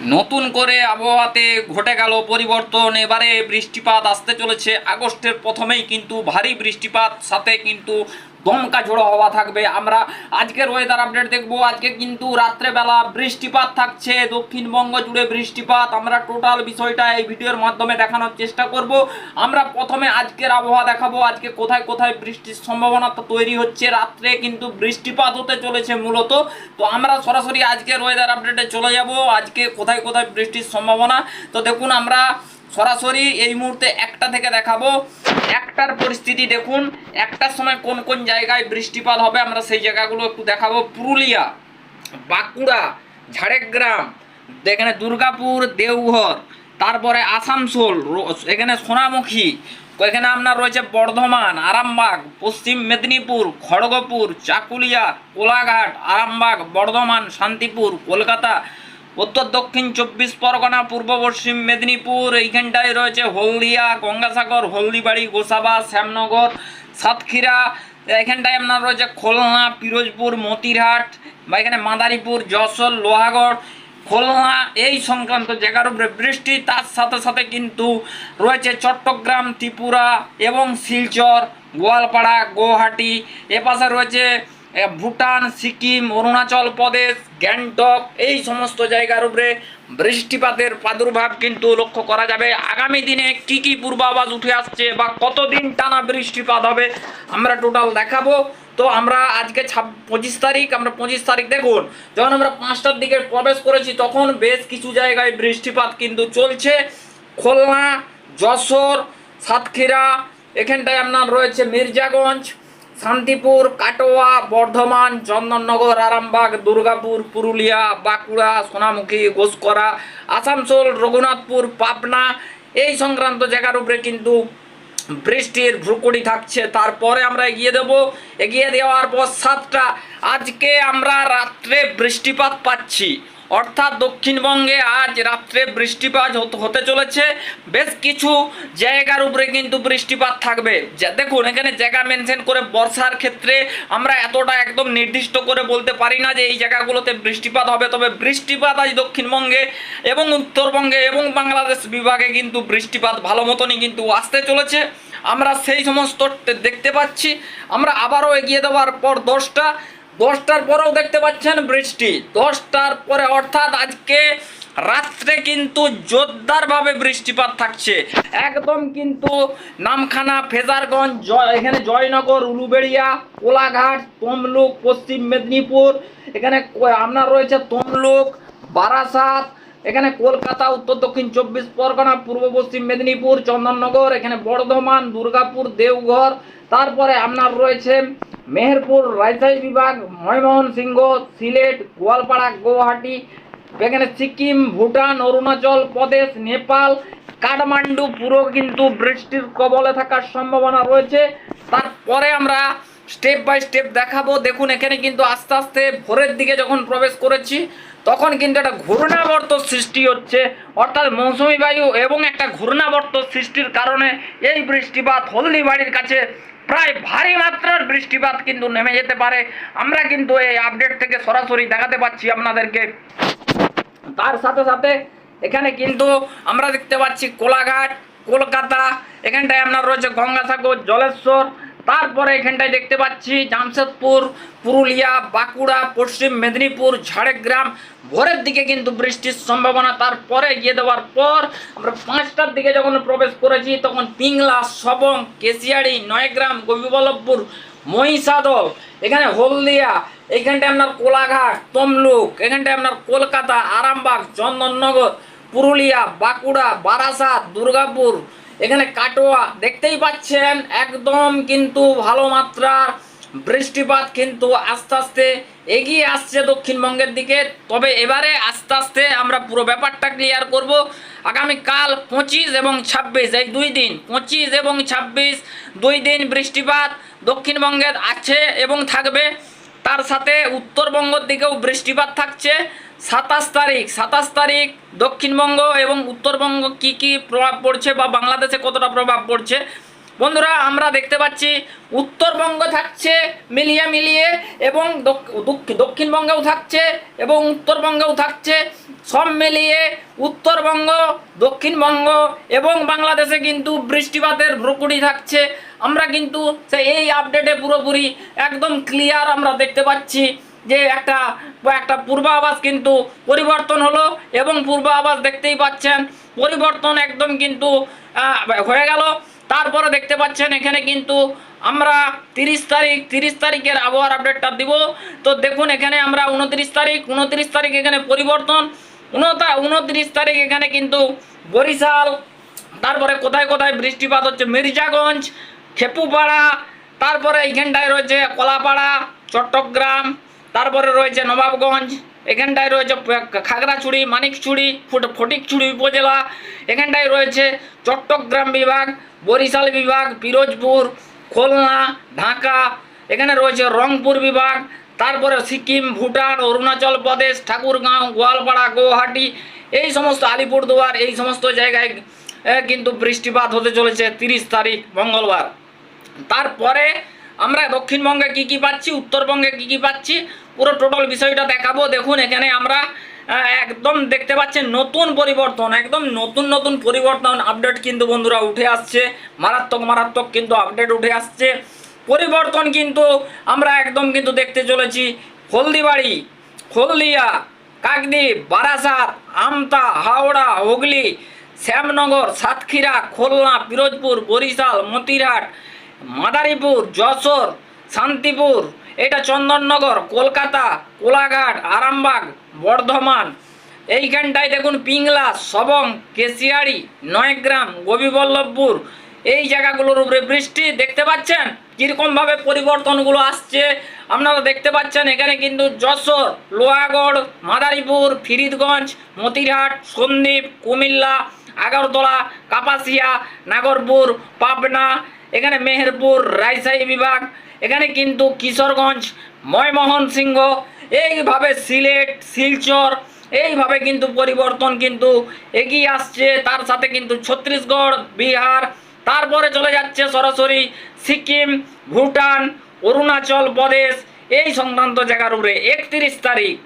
নতুন করে আবহাওয়াতে ঘটে গেল পরিবর্তন। এবারে বৃষ্টিপাত আসতে চলেছে। আগস্টের প্রথমেই কিন্তু ভারী বৃষ্টিপাত, সাথে কিন্তু দমকা ঝোড়ো হওয়া থাকবে। আমরা আজকের ওয়েদার আপডেট দেখব। আজকে কিন্তু রাত্রেবেলা বৃষ্টিপাত থাকছে। দক্ষিণবঙ্গ জুড়ে বৃষ্টিপাত। আমরা টোটাল বিষয়টা এই ভিডিওর মাধ্যমে দেখানোর চেষ্টা করব। আমরা প্রথমে আজকের আবহাওয়া দেখাবো। আজকে কোথায় কোথায় বৃষ্টির সম্ভাবনা তৈরি হচ্ছে। রাত্রে কিন্তু বৃষ্টিপাত হতে চলেছে মূলত। তো আমরা সরাসরি আজকের ওয়েদার আপডেটে চলে যাব। আজকে কোথায় কোথায় কোথায় বৃষ্টির সম্ভাবনা। তো দেখুন, আমরা সরাসরি এই মুহূর্তে একটা থেকে দেখাবো। একটার পরিস্থিতি দেখুন, একটার সময় কোন কোন জায়গায় বৃষ্টিপাত হবে, আমরা সেই জায়গাগুলো একটু দেখাবো। পুরুলিয়া, বাঁকুড়া, ঝাড়গ্রাম, এখানে দুর্গাপুর, দেওঘর, তারপরে আসানসোল এখানে সোনামুখী, এখানে আপনার রয়েছে বর্ধমান, আরামবাগ, পশ্চিম মেদিনীপুর, খড়গপুর, চাকুলিয়া, কোলাঘাট, আরামবাগ, বর্ধমান, শান্তিপুর, কলকাতা উত্তর, দক্ষিণ চব্বিশ পরগনা, পূর্ব পশ্চিম মেদিনীপুর, এইখানটায় রয়েছে হলদিয়া, গঙ্গাসাগর, হলদিবাড়ি, গোসাবা, শ্যামনগর, সাতক্ষীরা এখানটায় আপনার রয়েছে খুলনা, পিরোজপুর, মতিরহাট, বা এখানে মাদারীপুর, যশোর, লোহাগড়, খুলনা, এই সংক্রান্ত জায়গার উপরে বৃষ্টি, তার সাথে সাথে কিন্তু রয়েছে চট্টগ্রাম, ত্রিপুরা এবং শিলচর, গোয়ালপাড়া গুয়াহাটি এপাশে রয়েছে ভুটান, সিকিম, অরুণাচল প্রদেশ, গ্যাংটক, এই সমস্ত জায়গার উপরে বৃষ্টিপাতের প্রাদুর্ভাব কিন্তু লক্ষ্য করা যাবে। আগামী দিনে কি কি পূর্বাভাস উঠে আসছে বা কতদিন টানা বৃষ্টিপাত হবে, আমরা টোটাল দেখাবো। তো আমরা আজকে ছাব, পঁচিশ তারিখ, আমরা পঁচিশ তারিখ দেখুন, যখন আমরা পাঁচটার দিকে প্রবেশ করেছি, তখন বেশ কিছু জায়গায় বৃষ্টিপাত কিন্তু চলছে। খুলনা, যশোর, সাতক্ষীরা, এখানটায় আপনার রয়েছে মির্জাগঞ্জ শান্তিপুর, কাটোয়া, বর্ধমান, চন্দননগর, আরামবাগ, দুর্গাপুর, পুরুলিয়া, বাঁকুড়া, সোনামুখী, ঘোষকরা, আসানসোল, রঘুনাথপুর, পাবনা এই সংক্রান্ত জায়গার উপরে কিন্তু বৃষ্টির ভ্রুকুড়ি থাকছে। তারপরে আমরা এগিয়ে দেব। এগিয়ে দেওয়ার পর সাতটা। আজকে আমরা রাত্রে বৃষ্টিপাত পাচ্ছি। অর্থাৎ দক্ষিণবঙ্গে আজ রাত্রে বৃষ্টিপাত হতে- চলেছে। বেশ কিছু জায়গার উপরে কিন্তু বৃষ্টিপাত থাকবে। দেখুন, এখানে জায়গা মেনশন করে বর্ষার ক্ষেত্রে আমরা এতটা একদম নির্দিষ্ট করে বলতে পারি না যে এই জায়গাগুলোতে বৃষ্টিপাত হবে। তবে বৃষ্টিপাত আজ দক্ষিণবঙ্গে এবং উত্তরবঙ্গে এবং বাংলাদেশ বিভাগে কিন্তু বৃষ্টিপাত ভালো মতনই কিন্তু আসতে চলেছে। আমরা সেই সমস্ত দেখতে পাচ্ছি। আমরা আবারও এগিয়ে দেওয়ার পর দশটা। দশটার পরেও দেখতে পাচ্ছেন বৃষ্টি। দশটার পরে অর্থাৎ আজকে রাত্রে কিন্তু জোরদারভাবে বৃষ্টিপাত থাকছে। একদম কিন্তু নামখানা ফেজারগঞ্জ, জয়, এখানে জয়নগর, উলুবেড়িয়া, কোলাঘাট, তমলুক, পশ্চিম মেদিনীপুর, এখানে আপনার রয়েছে তমলুক, বারাসাত, এখানে কলকাতা, উত্তর দক্ষিণ চব্বিশ পরগনা, পূর্ব পশ্চিম মেদিনীপুর, চন্দননগর, এখানে বর্ধমান, দুর্গাপুর, দেওঘর তারপরে আপনার রয়েছে মেহেরপুর রাজশাহী বিভাগ ময়মোহন সিংহ সিলেট, গোয়ালপাড়া, গুয়াহাটি, এখানে সিকিম, ভুটান, অরুণাচল প্রদেশ, নেপাল, কাঠমান্ডু পুরো কিন্তু বৃষ্টির কবলে থাকার সম্ভাবনা রয়েছে। তারপরে আমরা স্টেপ বাই স্টেপ দেখাবো। দেখুন, এখানে কিন্তু আস্তে আস্তে ভোরের দিকে যখন প্রবেশ করেছি, তখন কিন্তু একটা ঘূর্ণাবর্ত সৃষ্টি হচ্ছে। অর্থাৎ মৌসুমি বায়ু এবং একটা ঘূর্ণাবর্ত সৃষ্টির কারণে এই বৃষ্টিপাত হলদিবাড়ির কাছে প্রায় ভারী মাত্রার বৃষ্টিপাত কিন্তু নেমে যেতে পারে। আমরা কিন্তু এই আপডেট থেকে সরাসরি দেখাতে পাচ্ছি আপনাদেরকে। তার সাথে সাথে এখানে কিন্তু আমরা দেখতে পাচ্ছি কোলাঘাট, কলকাতা, এখানটায় আপনার রয়েছে গঙ্গাসাগর, জলেশ্বর তারপরে এখানটায় দেখতে পাচ্ছি জামশেদপুর, পুরুলিয়া, বাঁকুড়া, পশ্চিম মেদিনীপুর, ঝাড়গ্রাম। ভোরের দিকে কিন্তু বৃষ্টির সম্ভাবনা, তারপরে গিয়ে দেওয়ার পর আমরা পাঁচটার দিকে যখন প্রবেশ করেছি, তখন পিংলা, সবং, কেশিয়াড়ি, নয়গ্রাম গোপীবল্লভপুর মহিষাদল, এখানে হলদিয়া, এখানটায় আপনার কোলাঘাট, তমলুক, এখানটায় আপনার কলকাতা, আরামবাগ, চন্দননগর, পুরুলিয়া, বাঁকুড়া, বারাসাত, দুর্গাপুর এখানে কাটোয়া দেখতেই পাচ্ছেন, একদম কিন্তু ভালো মাত্রার বৃষ্টিপাত কিন্তু আস্তে আস্তে এগিয়ে আসছে দক্ষিণবঙ্গের দিকে। তবে এবারে আস্তে আস্তে আমরা পুরো ব্যাপারটা ক্লিয়ার করব। আগামীকাল পঁচিশ এবং ছাব্বিশ, এই দুই দিন, পঁচিশ এবং ছাব্বিশ, দুই দিন বৃষ্টিপাত দক্ষিণবঙ্গের আছে এবং থাকবে। তার সাথে উত্তরবঙ্গের দিকেও বৃষ্টিপাত থাকছে। সাতাশ তারিখ সাতাশ তারিখ দক্ষিণবঙ্গ এবং উত্তরবঙ্গ কি কি প্রভাব পড়ছে বা বাংলাদেশে কতটা প্রভাব পড়ছে? বন্ধুরা, আমরা দেখতে পাচ্ছি উত্তরবঙ্গ থাকছে মিলিয়ে মিলিয়ে এবং দক- দক- দক্ষিণবঙ্গেও থাকছে এবং উত্তরবঙ্গেও থাকছে। সব মিলিয়ে উত্তরবঙ্গ, দক্ষিণবঙ্গ এবং বাংলাদেশে কিন্তু বৃষ্টিপাতের ভ্রুকুটি থাকছে। আমরা কিন্তু এই আপডেটে পুরোপুরি একদম ক্লিয়ার আমরা দেখতে পাচ্ছি। যে একটা একটা পূর্বাভাস কিন্তু পরিবর্তন হলো এবং পূর্বাভাস দেখতেই পাচ্ছেন। পরিবর্তন একদম কিন্তু হয়ে গেল। তারপরে দেখতে পাচ্ছেন এখানে কিন্তু আমরা তিরিশ তারিখ, তিরিশ তারিখের আবহাওয়ার আপডেটটা দিব। তো দেখুন এখানে আমরা উনত্রিশ তারিখ উনত্রিশ তারিখ এখানে পরিবর্তন। উনতা, উনত্রিশ তারিখ এখানে কিন্তু বরিশাল, তারপরে কোথায় কোথায় বৃষ্টিপাত হচ্ছে? মির্জাগঞ্জ, খেপুপাড়া, তারপরে এইখানটায় রয়েছে কলাপাড়া, চট্টগ্রাম তারপরে রয়েছে নবাবগঞ্জ, এখানটায় রয়েছে খাগড়াছড়ি, মানিকছড়ি, ফট- ফটিকছড়ি উপজেলা, এখানটায় রয়েছে চট্টগ্রাম বিভাগ, বরিশাল বিভাগ, পিরোজপুর, খুলনা, ঢাকা, এখানে রয়েছে রংপুর বিভাগ, তারপরে সিকিম, ভুটান, অরুণাচল প্রদেশ, ঠাকুরগাঁও, গোয়ালপাড়া গুয়াহাটি এই সমস্ত আলিপুরদুয়ার, এই সমস্ত জায়গায় কিন্তু বৃষ্টিপাত হতে চলেছে তিরিশ তারিখ মঙ্গলবার। তারপরে আমরা দক্ষিণবঙ্গে কি কি পাচ্ছি, উত্তরবঙ্গে কি কি পাচ্ছি, পুরো টোটাল বিষয়টা দেখাবো। দেখুন, এখানে আমরা একদম দেখতে পাচ্ছেন নতুন পরিবর্তন, একদম নতুন নতুন পরিবর্তন আপডেট কিন্তু বন্ধুরা উঠে আসছে। মারাত্মক মারাত্মক কিন্তু আপডেট উঠে আসছে। পরিবর্তন কিন্তু আমরা একদম কিন্তু দেখতে চলেছি হলদিবাড়ি, হলদিয়া, কাকদ্বীপ, বারাসাত, আমতা, হাওড়া, হুগলি, শ্যামনগর, সাতক্ষীরা, খুলনা, পিরোজপুর, বরিশাল, মতিরহাট মাদারীপুর, যশোর, শান্তিপুর, এটা চন্দননগর, কলকাতা, কোলাঘাট, আরামবাগ, বর্ধমান। এইখানটায় দেখুন পিংলা, সবং কেশিয়াড়ি নয়গ্রাম গোপীবল্লভপুর এই জায়গাগুলোর উপরে বৃষ্টি, দেখতে পাচ্ছেন? কীরকমভাবে পরিবর্তনগুলো আসছে? আপনারা দেখতে পাচ্ছেন এখানে কিন্তু যশোর, লোহাগড়, মাদারীপুর, ফিরিদগঞ্জ, মতিরহাট, সন্দ্বীপ, কুমিল্লা, আগরতলা, কাপাসিয়া, নাগরপুর, পাবনা এখানে মেহেরপুর, রাজশাহী বিভাগ, এখানে কিন্তু কিশোরগঞ্জ ময়মোহন সিংহ এইভাবে সিলেট, শিলচর, এইভাবে কিন্তু পরিবর্তন কিন্তু এগিয়ে আসছে। তার সাথে কিন্তু ছত্তিশগড়, বিহার, তারপরে চলে যাচ্ছে সরাসরি সিকিম, ভুটান, অরুণাচল প্রদেশ, এই সংক্রান্ত জায়গার উপরে। একত্রিশ তারিখ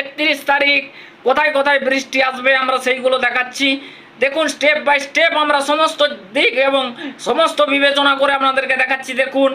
একত্রিশ তারিখ, কোথায় কোথায় বৃষ্টি আসবে আমরা সেইগুলো দেখাচ্ছি। দেখুন স্টেপ বাই স্টেপ আমরা সমস্ত দিক এবং সমস্ত বিবেচনা করে আপনাদেরকে দেখাচ্ছি, দেখুন।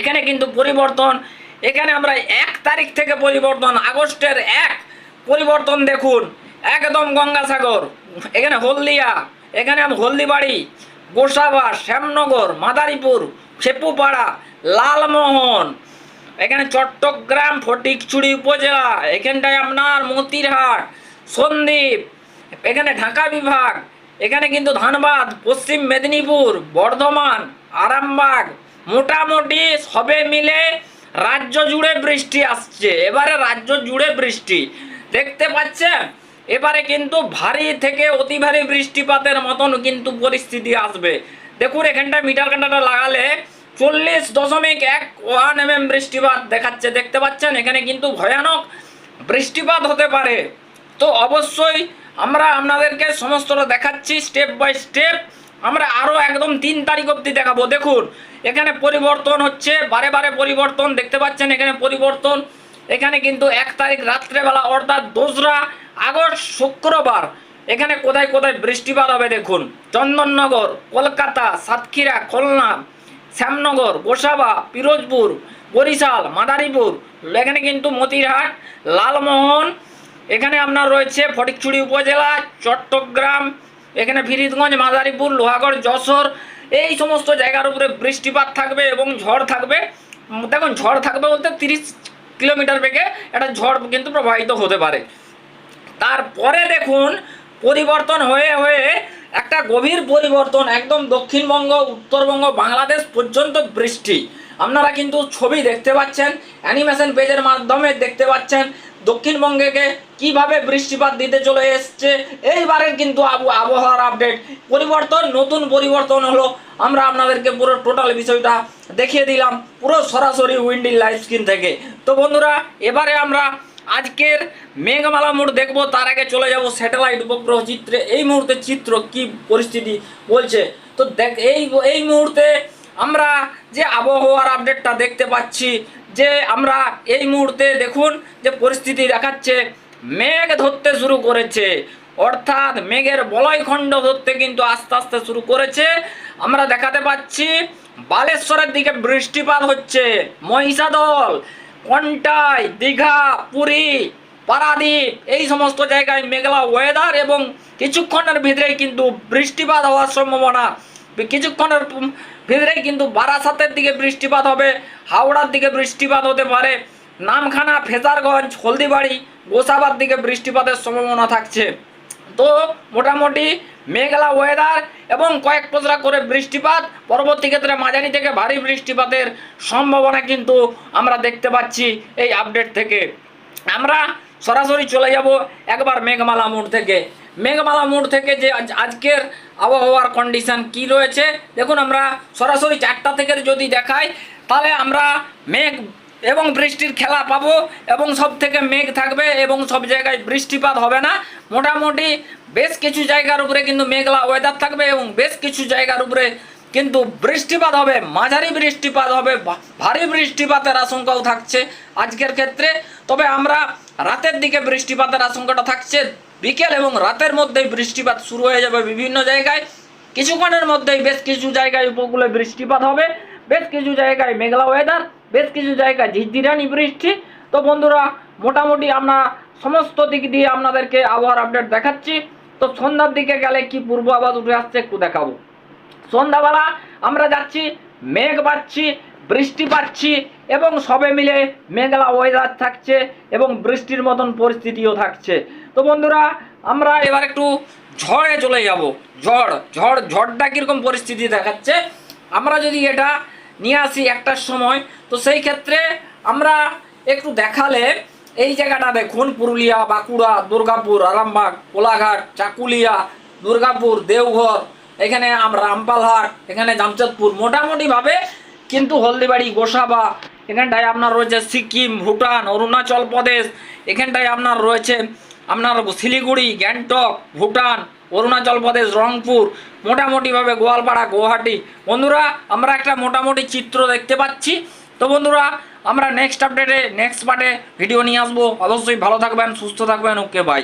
এখানে কিন্তু পরিবর্তন, এখানে আমরা এক তারিখ থেকে পরিবর্তন, আগস্টের এক, পরিবর্তন দেখুন। একদম গঙ্গাসাগর, এখানে হলদিয়া, এখানে হলদিবাড়ি, গোসাবা, শ্যামনগর, মাদারীপুর খেপুপাড়া লালমোহন, এখানে চট্টগ্রাম, ফটিকছড়ি উপজেলা, এখানটায় আপনার মতিরহাট, সন্দ্বীপ এখানে ঢাকা বিভাগ, এখানে কিন্তু ধানবাদ, পশ্চিম মেদিনীপুর, বর্ধমান, আরামবাগ, মোটামুটি সবে মিলে রাজ্য জুড়ে বৃষ্টি আসছে, এবারে রাজ্য জুড়ে বৃষ্টি। দেখতে পাচ্ছেন? এবারে কিন্তু ভারী থেকে অতি ভারী বৃষ্টিপাতের মতন কিন্তু পরিস্থিতি আসবে। দেখুন এখানটায় মিটার কাঁটাটা লাগালে চল্লিশ দশমিক এক ওয়ান এম এম বৃষ্টিপাত দেখাচ্ছে। দেখতে পাচ্ছেন? এখানে কিন্তু ভয়ানক বৃষ্টিপাত হতে পারে। তো অবশ্যই আমরা আপনাদেরকে সমস্তটা দেখাচ্ছি স্টেপ বাই স্টেপ আমরা আরও একদম তিন তারিখ অবধি দেখাবো। দেখুন, এখানে পরিবর্তন হচ্ছে, বারে বারে পরিবর্তন, দেখতে পাচ্ছেন এখানে পরিবর্তন। এখানে কিন্তু এক তারিখ রাত্রেবেলা, অর্থাৎ দোসরা আগস্ট শুক্রবার। এখানে কোথায় কোথায় বৃষ্টিপাত হবে দেখুন। চন্দননগর, কলকাতা, সাতক্ষীরা, খুলনা, শ্যামনগর, গোসাবা, পিরোজপুর, বরিশাল, মাদারীপুর। এখানে কিন্তু মতিরহাট, লালমোহন এখানে আপনার রয়েছে ফটিকচুড়ি উপজেলা, চট্টগ্রাম, এখানে ফিরিদগঞ্জ, মাদারীপুর, লোহাগড়, যশোর, এই সমস্ত জায়গার উপরে বৃষ্টিপাত থাকবে এবং ঝড় থাকবে। দেখুন, ঝড় থাকবে বলতে তিরিশ কিলোমিটার বেগে একটা ঝড় কিন্তু প্রবাহিত হতে পারে। তারপরে দেখুন, পরিবর্তন হয়ে হয়ে একটা গভীর পরিবর্তন, একদম দক্ষিণবঙ্গ, উত্তরবঙ্গ, বাংলাদেশ পর্যন্ত বৃষ্টি। আপনারা কিন্তু ছবি দেখতে পাচ্ছেন, অ্যানিমেশন পেজের মাধ্যমে দেখতে পাচ্ছেন দক্ষিণবঙ্গকে কীভাবে বৃষ্টিপাত দিতে চলে এসছে, এইবারের কিন্তু আবু আবহাওয়ার আপডেট পরিবর্তন, নতুন পরিবর্তন হলো। আমরা আপনাদেরকে পুরো টোটাল বিষয়টা দেখিয়ে দিলাম, পুরো সরাসরি উইন্ডিল লাইভ স্ক্রিন থেকে। তো বন্ধুরা, এবারে আমরা আজকের মেঘমালা মোড় দেখব, তার আগে চলে যাব স্যাটেলাইট উপগ্রহ চিত্রে। এই মুহূর্তে চিত্র কি পরিস্থিতি বলছে? তো দেখ, এই এই মুহূর্তে আমরা যে আবহাওয়ার আপডেটটা দেখতে পাচ্ছি যে আমরা এই মুহূর্তে দেখুন যে পরিস্থিতি দেখাচ্ছে, মেঘ ধরতে শুরু করেছে। অর্থাৎ মেঘের বলয়খণ্ড ধরতে কিন্তু আস্তে আস্তে শুরু করেছে। আমরা দেখাতে পাচ্ছি, বালেশ্বরের দিকে বৃষ্টিপাত হচ্ছে। মহিষাদল, কন্টাই, দীঘা, পুরী, পারাদ্বীপ, এই সমস্ত জায়গায় মেঘলা ওয়েদার এবং কিছুক্ষণের ভিতরেই কিন্তু বৃষ্টিপাত হওয়ার সম্ভাবনা কিছুক্ষণের ভিতরেই কিন্তু বারাসাতের দিকে বৃষ্টিপাত হবে, হাওড়ার দিকে বৃষ্টিপাত হতে পারে, নামখানা, ফেজারগঞ্জ, হলদিবাড়ি, গোসাবার দিকে বৃষ্টিপাতের সম্ভাবনা থাকছে। তো মোটামুটি মেঘলা ওয়েদার এবং কয়েক পজরা করে বৃষ্টিপাত, পরবর্তী ক্ষেত্রে মাঝারি থেকে ভারী বৃষ্টিপাতের সম্ভাবনা কিন্তু আমরা দেখতে পাচ্ছি এই আপডেট থেকে। আমরা সরাসরি চলে যাব একবার মেঘমালা মোড় থেকে। মেঘমালা মোড় থেকে যে আজ- আজকের আবহাওয়ার কন্ডিশন কি রয়েছে? দেখুন আমরা সরাসরি চারটা থেকে যদি দেখাই, তাহলে আমরা মেঘ এবং বৃষ্টির খেলা পাবো এবং সব থেকে মেঘ থাকবে এবং সব জায়গায় বৃষ্টিপাত হবে না। মোটামুটি বেশ কিছু জায়গার উপরে কিন্তু মেঘলা ওয়েদার থাকবে এবং বেশ কিছু জায়গার উপরে কিন্তু বৃষ্টিপাত হবে, মাঝারি বৃষ্টিপাত হবে ভারী বৃষ্টিপাতের আশঙ্কাও থাকছে আজকের ক্ষেত্রে। তবে আমরা রাতের দিকে বৃষ্টিপাতের আশঙ্কাটা থাকছে। বিকেল এবং রাতের মধ্যেই বৃষ্টিপাত শুরু হয়ে যাবে বিভিন্ন জায়গায়। কিছুক্ষণের মধ্যেই বেশ কিছু জায়গায় উপকূলে বৃষ্টিপাত হবে। বেশ কিছু জায়গায় মেঘলা ওয়েদার বেশ কিছু জায়গায় ঝিরঝিরানি বৃষ্টি। তো বন্ধুরা, মোটামুটি আমরা সমস্ত দিক দিয়ে আপনাদেরকে আবহাওয়ার আপডেট দেখাচ্ছি। তো সন্ধ্যার দিকে গেলে কি পূর্ব আবাস উঠে আসছে একটু দেখাবো। সন্ধ্যাবেলা আমরা যাচ্ছি, মেঘ পাচ্ছি বৃষ্টি পাচ্ছি এবং সবে মিলে মেঘলা ওয়েদার থাকছে এবং বৃষ্টির মতন পরিস্থিতিও থাকছে। তো বন্ধুরা, আমরা এবার একটু ঝড়ে চলে যাব। ঝড় ঝড়, ঝড়টা কীরকম পরিস্থিতি দেখাচ্ছে? আমরা যদি এটা নিয়ে আসি একটার সময়, তো সেই ক্ষেত্রে আমরা একটু দেখালে এই জায়গাটা দেখুন, পুরুলিয়া, বাঁকুড়া, দুর্গাপুর, আরামবাগ, কোলাঘাট, চাকুলিয়া, দুর্গাপুর, দেওঘর, এখানে আমরা রামপালহাট, এখানে জামশেদপুর। মোটামুটিভাবে কিন্তু হলদিবাড়ি, গোসাবা, এখানটায় আপনার রয়েছে সিকিম, ভুটান, অরুণাচল প্রদেশ, এখানটায় আপনার রয়েছে আপনার শিলিগুড়ি, গ্যাংটক, ভুটান, অরুণাচল প্রদেশ, রংপুর, মোটামুটিভাবে গোয়ালপাড়া, গুয়াহাটি। বন্ধুরা, আমরা একটা মোটামুটি চিত্র দেখতে পাচ্ছি। তো বন্ধুরা, আমরা নেক্সট আপডেটে নেক্সট পার্টে ভিডিও নিয়ে আসব। অবশ্যই ভালো থাকবেন, সুস্থ থাকবেন। Okay bye